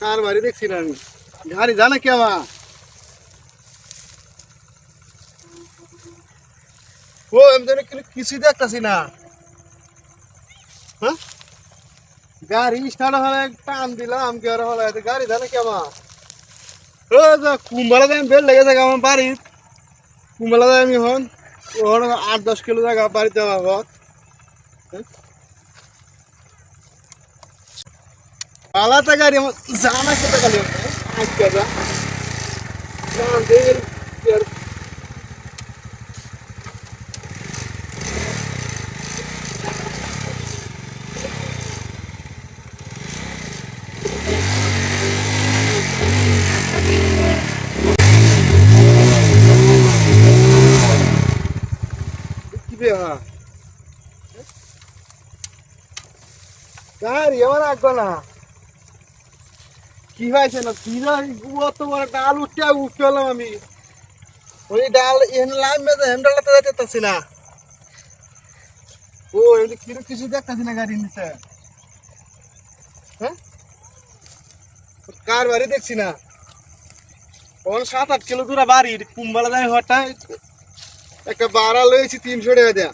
কার বাড়ি দেখছি না আমি গাড়ি জানা কে আমার ও আমি জানি কিন্তু কিছুই দেখতেছি না হ্যাঁ? গাড়ি স্টার্ট হলে টান দিলাম কি আর হলে গাড়ি ধানে কেমন ও যা, কুম্বালা দাম বেল লেগে থাকে আমার বাড়ি কুম্বালা যাই আমি হন ওখানে আট দশ কিলো জায়গা বাড়িতে আমার ঘর আলাদা গাড়ি আমার জানা খেতে গেল আজকে যা জান দিয়ে কি হ্যাঁ হয়েছে না? না? অত বড় ডাল উঠতে উঠতে আমি। ওই ডাল এন লাইন মেঝে হ্যান্ডেলটাতে যেতে পারছি না। ও, এমনি কিরো কিছু দেখতেছি না গাড়ির নিচে? হ্যাঁ? কার বাড়ি দেখছি না? ওখানে সাত আট কিলো দূরে বাড়ি কুম্বালা যায় হঠাৎ। একটা বাড়া লয়েছি তিনশো টাকা দেয়া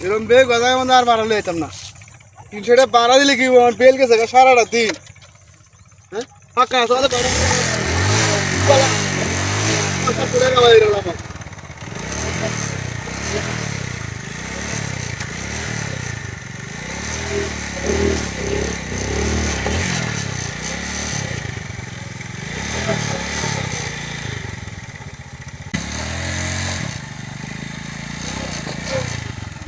এরকম বেগ গদায় মধ্যে আর বাড়া লইতাম না তিনশো টাকা বাড়া দিলে কি আমার বেল গেছে সারাটা দিন হ্যাঁ ফাঁকা আছে তাহলে বাড়া বাড়া। পয়সা তুলে নেওয়া হয়ে গেল আমার। Wow. Idiota, que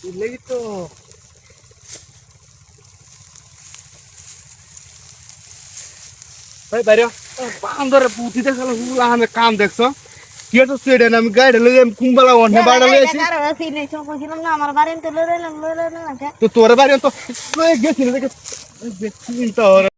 বুঝলেই তো ভাই বাইরে বান্দরে পুঁতি দেখাল হুলা আমি কাম দেখছ কি তো সেটা না আমি গাড়ি লই আমি কুম্বালা অন্য বাড়া লই আছি আমার বাড়ি তো লড়ে লড়ে তো তোর বাড়ি তো লই গেছি না দেখে দেখছি তো